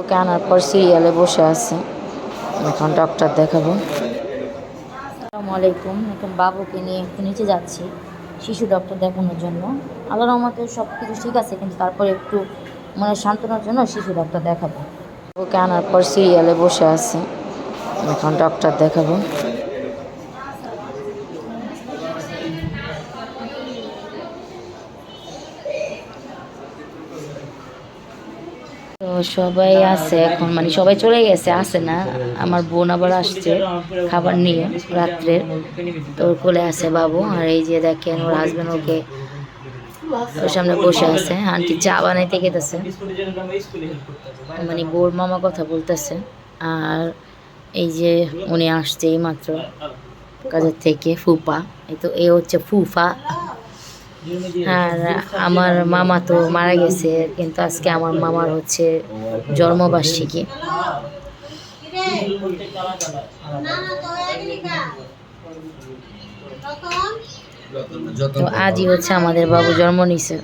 ওকে আনার পর সিরিয়ালে বসে আছে। এখন ডক্টর দেখাবো। আসসালামু আলাইকুম এখন বাবুকে নিয়ে একটু নিচে যাচ্ছি, শিশু ডক্টর দেখানোর জন্য। আল্লাহ রহমতে সব কিছু ঠিক আছে, কিন্তু তারপরে একটু মনে সান্ত্বনার জন্য শিশু ডক্টর দেখাবো। ওকে আনার পর সিরিয়ালে বসে আছে, এখন ডক্টর দেখাবো। তো সবাই আছে এখন মানে সবাই চলে গেছে আসে না। আমার বোন আবার আসছে খাবার নিয়ে রাত্রে। তো ওর কোলে আছে বাবু, আর এই যে দেখেন ওর হাজবেন্ড ওকে ওর সামনে বসে আছে। আন্টি চা বানাইতে গেতেছে। মানে বোর মামা কথা বলতেছে, আর এই যে উনি আসছে এই মাত্র কাজের থেকে ফুপা এই তো, এ হচ্ছে ফুফা। আর আমার মামা তো মারা গেছে, কিন্তু আজকে আমার মামার হচ্ছে জন্মবার্ষিকী। তো আজই হচ্ছে আমাদের বাবু জন্ম নিছে।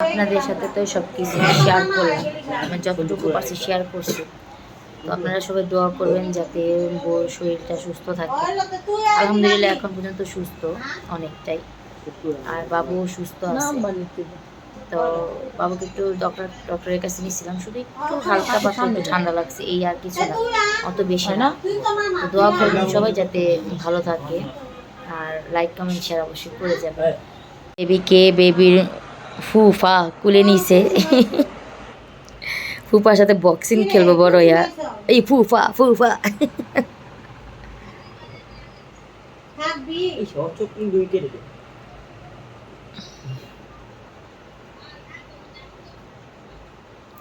আপনাদের সাথে তো সব কিছু শেয়ার করলাম। আমি যতটুকু পারছি শেয়ার করছি। তো আপনারা সবাই দোয়া করবেন যাতে বোর শরীরটা সুস্থ থাকে। আলহামদুলিল্লাহ এখন পর্যন্ত সুস্থ অনেকটাই। আর বাবু সুস্থ আছে। তো বাবুকে একটু ডক্টর ডক্টরের কাছে নিয়েছিলাম। শুধু একটু হালকা পাতলা একটু ঠান্ডা লাগছে এই আর কিছু না। অত বেশি না। দোয়া করবেন সবাই যাতে ভালো থাকে। আর লাইক কমেন্ট শেয়ার অবশ্যই করে যাবে বেবিকে বেবির ফুফা কুলে নিছে। ফুফার সাথে বক্সিং খেলব বড় ইয়া। এই ফুফা ফুফা।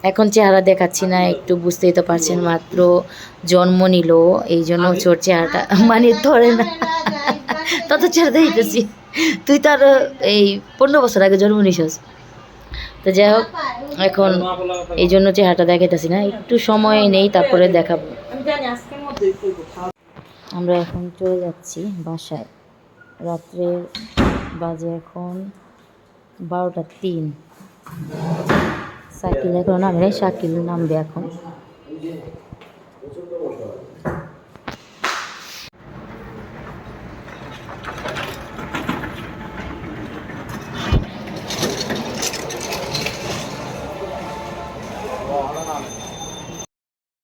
এখন চেহারা দেখাচ্ছি না একটু বুঝতেই তো পারছেন মাত্র জন্ম নিল এই জন্য চোর চেহারাটা মানে ধরে না। তত চেহারা দেখতেছি। তুই তো আরও এই পনেরো বছর আগে জন্ম নিছস। তো যাই হোক, এখন এই জন্য চেহারাটা দেখাইতেছি না। একটু সময় নেই, তারপরে দেখাবো। আমরা এখন চলে যাচ্ছি বাসায়। রাত্রে বাজে এখন বারোটা তিন। সাইকেল এখন নামে সাইকেল নামবে এখন।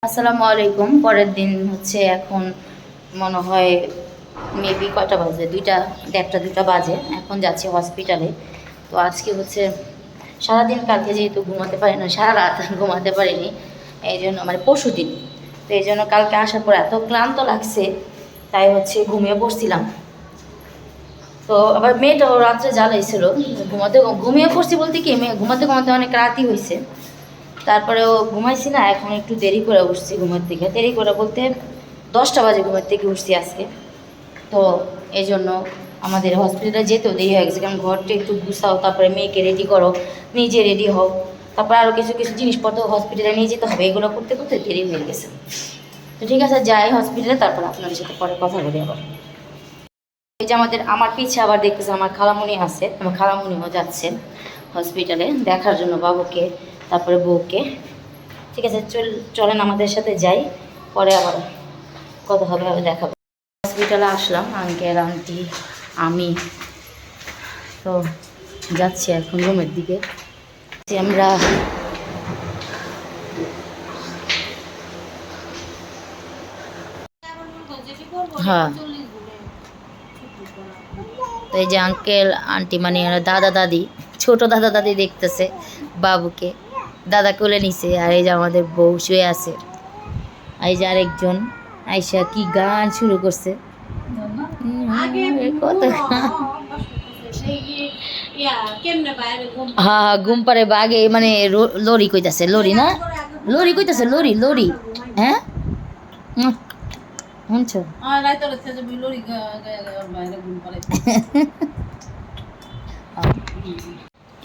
আসসালামু আলাইকুম। পরের দিন হচ্ছে এখন মনে হয় মেবি কটা বাজে? দুইটা, দেড়টা দুটা বাজে। এখন যাচ্ছি হসপিটালে তো আজকে হচ্ছে সারাদিন কালকে যেহেতু ঘুমাতে পারি না, সারা রাত ঘুমাতে পারিনি এই জন্য মানে পরশু দিন। তো এই জন্য কালকে আসার পর এত ক্লান্ত লাগছে, তাই হচ্ছে ঘুমিয়ে পড়ছিলাম। তো আবার মেয়েটাও রাত্রে জ্বালাইছিল, ঘুমাতে, ঘুমিয়ে পড়ছি বলতে কি, মেয়ে ঘুমাতে ঘুমাতে অনেক রাতই হয়েছে তারপরেও ঘুমাইছি না, এখন একটু দেরি করে উঠছি ঘুমের থেকে দেরি করে বলতে দশটা বাজে ঘুমের থেকে উঠছি আজকে। তো এই জন্য আমাদের হসপিটালে যেতেও দেরি হয়ে গেছে, কারণ ঘরটা একটু গুছাও, তারপরে মেয়েকে রেডি করো, নিজে রেডি হও। তারপরে আরও কিছু কিছু জিনিসপত্র হসপিটালে নিয়ে যেতে হবে, এগুলো করতে করতে দেরি হয়ে গেছে। তো ঠিক আছে, যাই হসপিটালে তারপর আপনাদের সাথে পরে কথা বলি আবার। এই যে আমাদের, আমার পিছে আবার দেখতেছে আমার খালামুনি আছে, আমার খালামুনিও যাচ্ছে হসপিটালে দেখার জন্য বাবুকে। তারপরে বউকে। ঠিক আছে, চল চলেন আমাদের সাথে যাই, পরে আবার কত হবে, আমি দেখাবো। হসপিটালে আসলাম আঙ্কেল আন্টি আমি। তো যাচ্ছি এখন রুমের দিকে। আমরা হ্যাঁ। তো এই যে আঙ্কেল আন্টি মানে দাদা দাদি ছোট দাদা দাদি দেখতেছে বাবুকে। দাদা কোলে নিছে আর এই যে আমাদের বউ শুয়ে আছে। এই যে আরেকজন আইসা কি গান শুরু করছে। কত হ্যাঁ হ্যাঁ ঘুম পারে বাগে মানে লরি কইতাছে লরি না? লরি কইতাছে লরি লরি। হ্যাঁ? শুনছো?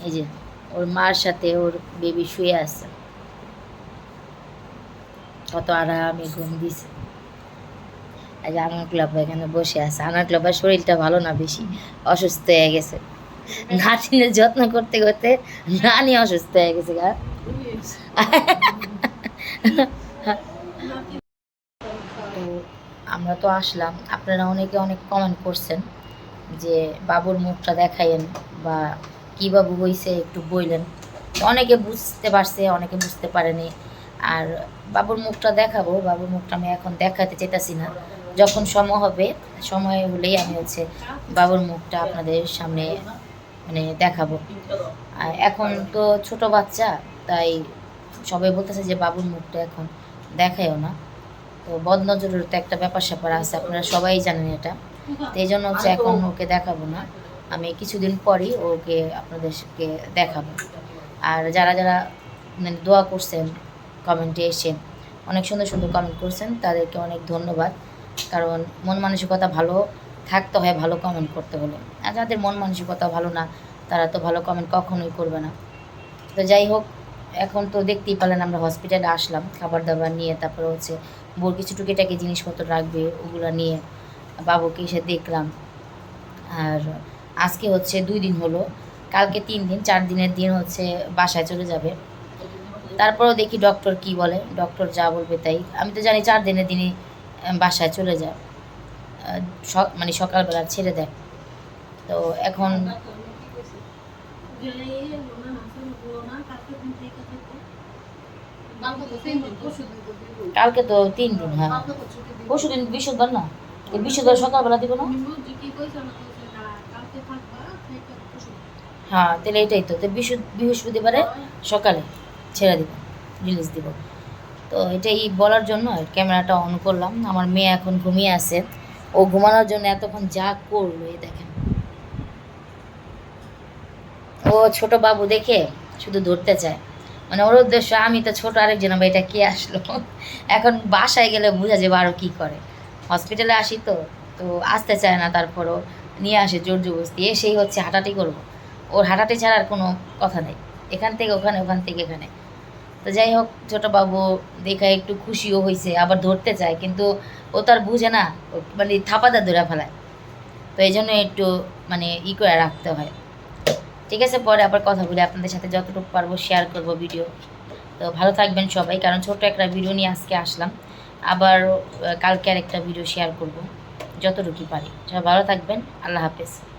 এই যে। ওর মার সাথে ওর বেবি শুয়ে আছে। কত আরামে ঘুম দিছে। যে আনার ক্লাব এখানে বসে আছে। আনার ক্লাবের শরীরটা ভালো না বেশি। অসুস্থ হয়ে গেছে। নাতিনের যত্ন করতে করতে নানি অসুস্থ হয়ে গেছে গা। তো আমরা তো আসলাম। আপনারা অনেকে অনেক কমেন্ট করছেন যে বাবুর মুখটা দেখাইন বা কী বাবু হইছে একটু বইলেন। অনেকে বুঝতে পারছে অনেকে বুঝতে পারেনি। আর বাবুর মুখটা দেখাবো বাবুর মুখটা আমি এখন দেখাতে চাইতাছি না। যখন সময় হবে সময় হলেই আমি হচ্ছে বাবুর মুখটা আপনাদের সামনে মানে দেখাবো। আর এখন তো ছোট বাচ্চা তাই সবাই বলতেছে যে বাবুর মুখটা এখন দেখায়ও না। তো বদনজরের তো একটা ব্যাপার স্যাপার আছে আপনারা সবাই জানেন এটা। তো এই জন্য হচ্ছে এখন ওকে দেখাবো না। আমি কিছুদিন পরই ওকে আপনাদেরকে দেখাবো। আর যারা যারা মানে দোয়া করছেন কমেন্টে এসে অনেক সুন্দর সুন্দর কমেন্ট করছেন, তাদেরকে অনেক ধন্যবাদ। কারণ মন মানসিকতা ভালো থাকতে হয়, ভালো কমেন্ট করতে হলে। আর যাদের মন মানসিকতা ভালো না, তারা তো ভালো কমেন্ট কখনোই করবে না। তো যাই হোক, এখন তো দেখতেই পেলেন আমরা হসপিটালে আসলাম খাবার দাবার নিয়ে, তারপরে হচ্ছে বোর কিছু টুকিটাকি জিনিসপত্র রাখবে, ওগুলো নিয়ে বাবুকে এসে দেখলাম। আর আজকে হচ্ছে দুই দিন হলো, কালকে তিন দিন, চার দিনের দিন হচ্ছে বাসায় চলে যাবে। তারপরেও দেখি ডক্টর কি বলে ডক্টর যা বলবে তাই। আমি তো জানি চার দিনের দিনই বাসায় চলে যায়। মানে সকালবেলা ছেড়ে দেয়। তো এখন কালকে তো তিন দিন হ্যাঁ। পরশু দিন বৃহস্পতিবার না? বৃহস্পতিবার সকালবেলা দিব না? হ্যাঁ তাহলে এটাই তো। বৃহস্পতিবারে সকালে ছেড়ে দিব রিলিজ দিব। তো এটাই বলার জন্য ক্যামেরাটা অন করলাম। আমার মেয়ে এখন ঘুমিয়ে আছে। ও ঘুমানোর জন্য এতক্ষণ যা করল, এই দেখেন। ও ছোট বাবু দেখে শুধু ধরতে চায়। মানে ওর উদ্দেশ্য, আমি তো ছোট আরেকজন আমরা এটা কে আসলো? এখন বাসায় গেলে বোঝা যাবে আরও কী করে। হসপিটালে আসি তো তো আসতে চায় না তারপরও। নিয়ে আসে জোর জবস্তি এসেই হচ্ছে হাঁটাটি করব। ওর হাঁটাটি ছাড়া আর কোনো কথা নেই। এখান থেকে ওখানে, ওখান থেকে এখানে। তো যাই হোক, ছোটো বাবু দেখে একটু খুশিও হয়েছে আবার ধরতে চায়, কিন্তু ও তো আর বুঝে না মানে থাপাতে ধরে ফেলায়। তো এই জন্য একটু মানে ই করে রাখতে হয়। ঠিক আছে, পরে আবার কথা বলি, আপনাদের সাথে যতটুকু পারব শেয়ার করব ভিডিও তো ভালো থাকবেন সবাই, কারণ ছোট একটা ভিডিও নিয়ে আজকে আসলাম। আবার কালকে আর একটা ভিডিও শেয়ার করব। যতটুকু পারি। সবাই ভালো থাকবেন। আল্লাহ হাফেজ।